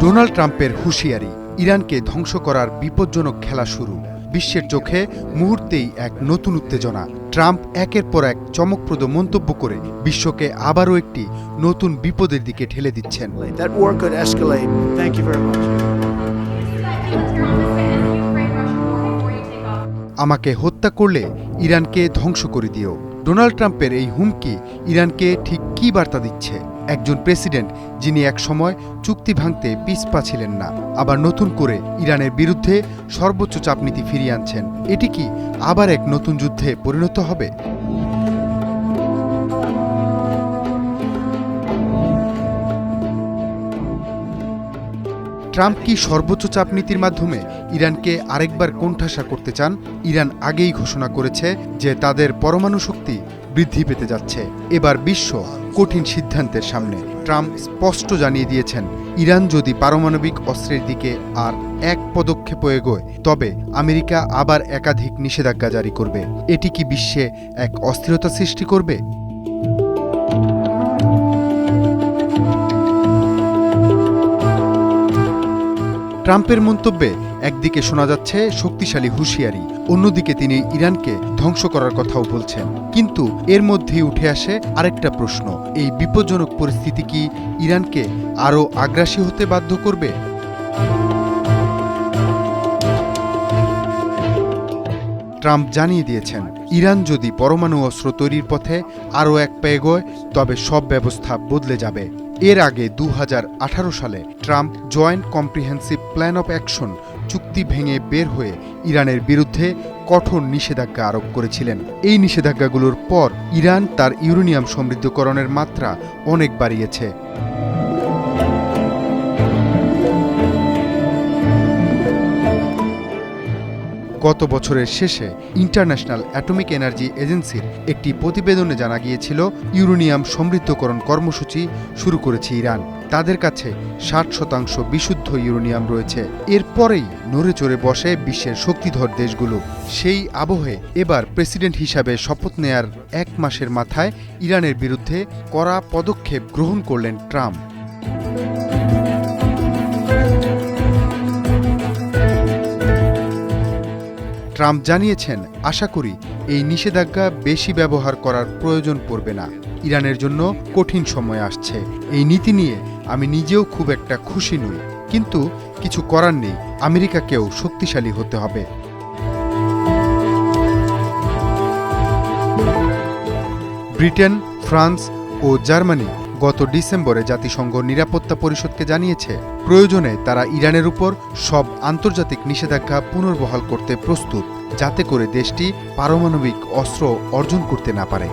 Donald ট্রাম্পের হুঁশিয়ারি ইরানকে ধ্বংস করার বিপজ্জনক খেলা শুরু। বিশ্বের চোখে মুহূর্তেই এক নতুন উত্তেজনা। ট্রাম্প একের পর এক চমকপ্রদ মন্তব্য করে বিশ্বকে আবারও একটি নতুন বিপদের দিকে ঠেলে দিচ্ছেন. আমাকে হত্যা করলে ইরানকে ধ্বংস করে দিও। ডোনাল্ড ট্রাম্পের এই হুমকি ইরানকে ঠিক কী বার্তা দিচ্ছে? একজন প্রেসিডেন্ট যিনি এক সময় চুক্তি ভাঙতে পিছপা ছিলেন না, আবার নতুন করে ইরানের বিরুদ্ধে সর্বোচ্চ চাপনীতি ফিরিয়ে আনছেন। এটি কি আবার এক নতুন যুদ্ধে পরিণত হবে? ট্রাম্প কি সর্বোচ্চ চাপনীতির মাধ্যমে ইরানকে আরেকবার কোণঠাসা করতে চান? ইরান আগেই ঘোষণা করেছে যে তাদের পরমাণু শক্তি বৃদ্ধি পেতে যাচ্ছে। এবার বিশ্ব কঠিন সিদ্ধান্তের সামনে ট্রাম্প স্পষ্ট জানিয়ে দিয়েছেন, ইরান যদি পারমাণবিক অস্ত্রের দিকে আর এক পদক্ষেপ এগোয়, তবে আমেরিকা আবার একাধিক নিষেধাজ্ঞা জারি করবে। এটি কি বিশ্বে এক অস্থিরতা সৃষ্টি করবে? ট্রাম্পের মন্তব্যে একদিকে শোনা যাচ্ছে শক্তিশালী হুঁশিয়ারি, অন্যদিকে তিনি ইরানকে ধ্বংস করার কথাও বলছেন। কিন্তু এর মধ্যেই উঠে আসে আরেকটা প্রশ্ন, এই বিপজ্জনক পরিস্থিতি কি ইরানকে আরও আগ্রাসী হতে বাধ্য করবে? ট্রাম্প জানিয়ে দিয়েছেন, ইরান যদি পরমাণু অস্ত্র তৈরির পথে আরও এক পা এগোয়, তবে সব ব্যবস্থা বদলে যাবে। এর আগে দু হাজার আঠারো সালে Trump joint comprehensive plan of action চুক্তি ভেঙে বের হয়ে ইরানের বিরুদ্ধে কঠোর নিষেধাজ্ঞা আরোপ করেছিলেন। এই নিষেধাজ্ঞাগুলোর পর ইরান তার ইউরেনিয়াম সমৃদ্ধকরণের মাত্রা অনেক বাড়িয়েছে। গত বছরের শেষে ইন্টারন্যাশনাল অ্যাটমিক এনার্জি এজেন্সির একটি প্রতিবেদনে জানা গিয়েছিল, ইউরেনিয়াম সমৃদ্ধকরণ কর্মসূচি শুরু করেছে ইরান। তাদের কাছে ষাট শতাংশ বিশুদ্ধ ইউরেনিয়াম রয়েছে। এরপরেই নড়ে চড়ে বসে বিশ্বের শক্তিধর দেশগুলো। সেই আবহে এবার প্রেসিডেন্ট হিসাবে শপথ নেয়ার এক মাসের মাথায় ইরানের বিরুদ্ধে কড়া পদক্ষেপ গ্রহণ করলেন ট্রাম্প। ট্রাম্প জানিয়েছেন, আশা করি এই নিষেধাজ্ঞা বেশি ব্যবহার করার প্রয়োজন পড়বে না। ইরানের জন্য কঠিন সময় আসছে। এই নীতি নিয়ে আমি নিজেও খুব একটা খুশি নই। কিন্তু কিছু করার নেই। আমেরিকাকেও শক্তিশালী হতে হবে। ব্রিটেন, ফ্রান্স ও জার্মানি গত ডিসেম্বরে জাতিসংঘ নিরাপত্তা পরিষদকে জানিয়েছে, প্রয়োজনে তারা ইরানের উপর সব আন্তর্জাতিক নিষেধাজ্ঞা পুনর্বহাল করতে প্রস্তুত। যাতে করে দেশটি পারমাণবিক অস্ত্র অর্জন করতে না পারে।